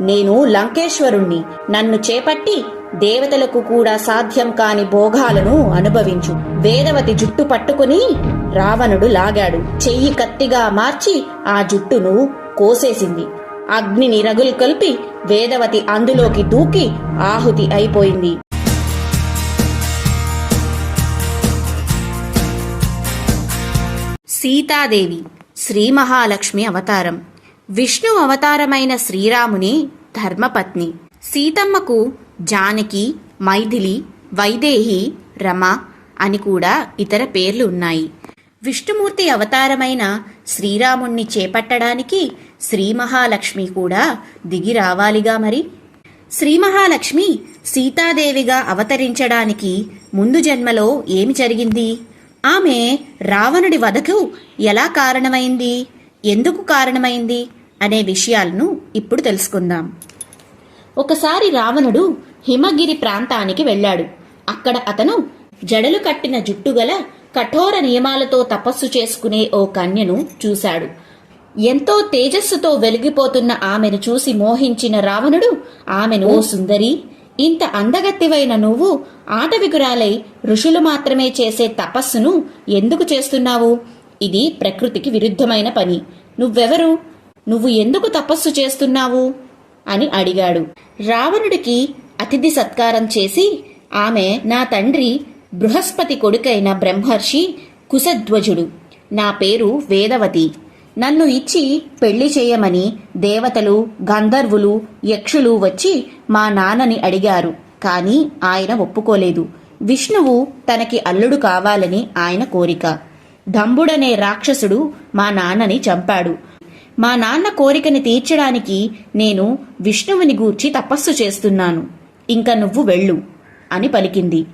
నేను లంకేశ్వరుణ్ణి. నన్ను చేపట్టి దేవతలకు కూడా సాధ్యం కాని భోగాలను అనుభవించు. వేదవతి జుట్టు పట్టుకుని రావణుడు లాగాడు. చెయ్యి కత్తిగా మార్చి ఆ జుట్టును కోసేసింది. అగ్నిని రగులు కలిపి వేదవతి అందులోకి దూకి ఆహుతి అయిపోయింది. సీతాదేవి శ్రీ మహాలక్ష్మి అవతారం. విష్ణు అవతారమైన శ్రీరాముని ధర్మపత్ని. సీతమ్మకు జానకి మైథిలి వైదేహి రమ అని కూడా ఇతర పేర్లు ఉన్నాయి. విష్ణుమూర్తి అవతారమైన శ్రీరాముణ్ణి చేపట్టడానికి శ్రీ మహాలక్ష్మి కూడా దిగి రావాలిగా మరి. శ్రీ మహాలక్ష్మి సీతాదేవిగా అవతరించడానికి ముందు జన్మలో ఏమి జరిగింది? ఆమె రావణుడి వధకు ఎలా కారణమైంది? ఎందుకు కారణమైంది? అనే విషయాలను ఇప్పుడు తెలుసుకుందాం. ఒకసారి రావణుడు హిమగిరి ప్రాంతానికి వెళ్ళాడు. అక్కడ అతను జడలు కట్టిన జుట్టుగల కఠోర నియమాలతో తపస్సు చేసుకునే ఓ కన్యను చూశాడు. ఎంతో తేజస్సుతో వెలిగిపోతున్న ఆమెను చూసి మోహించిన రావణుడు ఆమెను "ఓ సుందరి ఇంత అందగత్తివైన నువ్వు ఆటవికురాలై ఋషులు మాత్రమే చేసే తపస్సును ఎందుకు చేస్తున్నావు? ఇది ప్రకృతికి విరుద్ధమైన పని. నువ్వెవరు? నువ్వు ఎందుకు తపస్సు చేస్తున్నావు? అని అడిగాడు. రావణుడికి అతిథి సత్కారం చేసి ఆమె నా తండ్రి బృహస్పతి కొడుకైన బ్రహ్మర్షి కుశధ్వజుడు. నా పేరు వేదవతి. నన్ను ఇచ్చి పెళ్ళి చేయమని దేవతలు గంధర్వులు యక్షులు వచ్చి మా నాన్నని అడిగారు. కాని ఆయన ఒప్పుకోలేదు. విష్ణువు తనకి అల్లుడు కావాలని ఆయన కోరిక. దంబుడనే రాక్షసుడు మా నాన్నని చంపాడు. మా నాన్న కోరికని తీర్చడానికి నేను విష్ణువుని గూర్చి తపస్సు చేస్తున్నాను. ఇంక నువ్వు వెళ్ళు అని పలికింది.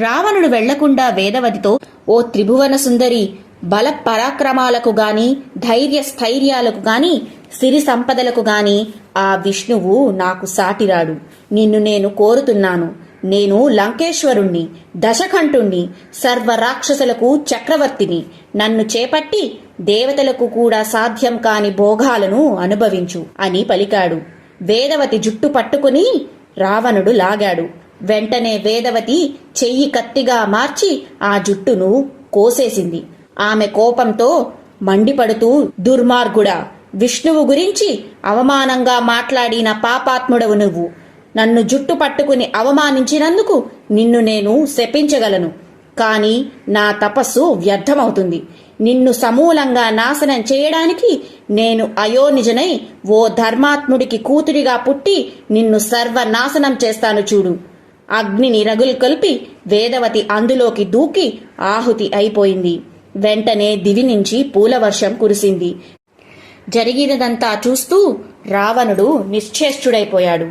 రావణుడు వెళ్ళకుండా వేదవతితో ఓ త్రిభువన సుందరి బల పరాక్రమాలకు గాని ధైర్య స్థైర్యాలకు గాని సిరి సంపదలకు గాని ఆ విష్ణువు నాకు సాటిరాడు. నిన్ను నేను కోరుతున్నాను. నేను లంకేశ్వరుణ్ణి దశకంఠుణ్ణి సర్వ రాక్షసులకు చక్రవర్తిని. నన్ను చేపట్టి దేవతలకు కూడా సాధ్యం కాని భోగాలను అనుభవించు అని పలికాడు. వేదవతి జుట్టు పట్టుకుని రావణుడు లాగాడు. వెంటనే వేదవతి చెయ్యి కత్తిగా మార్చి ఆ జుట్టును కోసేసింది. ఆమె కోపంతో మండిపడుతూ దుర్మార్గుడా విష్ణువు గురించి అవమానంగా మాట్లాడిన పాపాత్ముడవు నువ్వు. నన్ను జుట్టు పట్టుకుని అవమానించినందుకు నిన్ను నేను శపించగలను. కాని నా తపస్సు వ్యర్థమవుతుంది. నిన్ను సమూలంగా నాశనం చేయడానికి నేను అయోనిజనై ఓ ధర్మాత్ముడికి కూతురిగా పుట్టి నిన్ను సర్వనాశనం చేస్తాను చూడు. అగ్నిని రగులు కలిపి వేదవతి అందులోకి దూకి ఆహుతి అయిపోయింది. వెంటనే దివి నుంచి పూలవర్షం కురిసింది. జరిగినదంతా చూస్తూ రావణుడు నిశ్చేష్టుడైపోయాడు.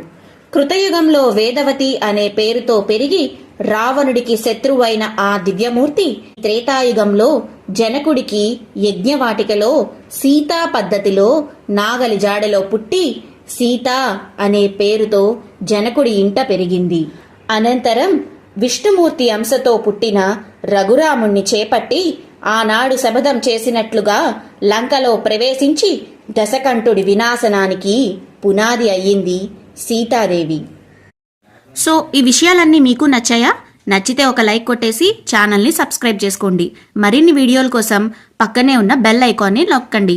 కృతయుగంలో వేదవతి అనే పేరుతో పెరిగి రావణుడికి శత్రువైన ఆ దివ్యమూర్తి త్రేతాయుగంలో జనకుడికి యజ్ఞవాటికలో సీతా పద్ధతిలో నాగలి జాడలో పుట్టి సీత అనే పేరుతో జనకుడి ఇంట పెరిగింది. అనంతరం విష్ణుమూర్తి అంశతో పుట్టిన రఘురాముణ్ణి చేపట్టి ఆనాడు శబదం చేసినట్లుగా లంకలో ప్రవేశించి దశకంఠుడి వినాశనానికి పునాది అయ్యింది సీతాదేవి. సో ఈ విషయాలన్నీ మీకు నచ్చాయా? నచ్చితే ఒక లైక్ కొట్టేసి ఛానల్ని సబ్స్క్రైబ్ చేసుకోండి. మరిన్ని వీడియోల కోసం పక్కనే ఉన్న బెల్ ఐకాన్ని నొక్కండి.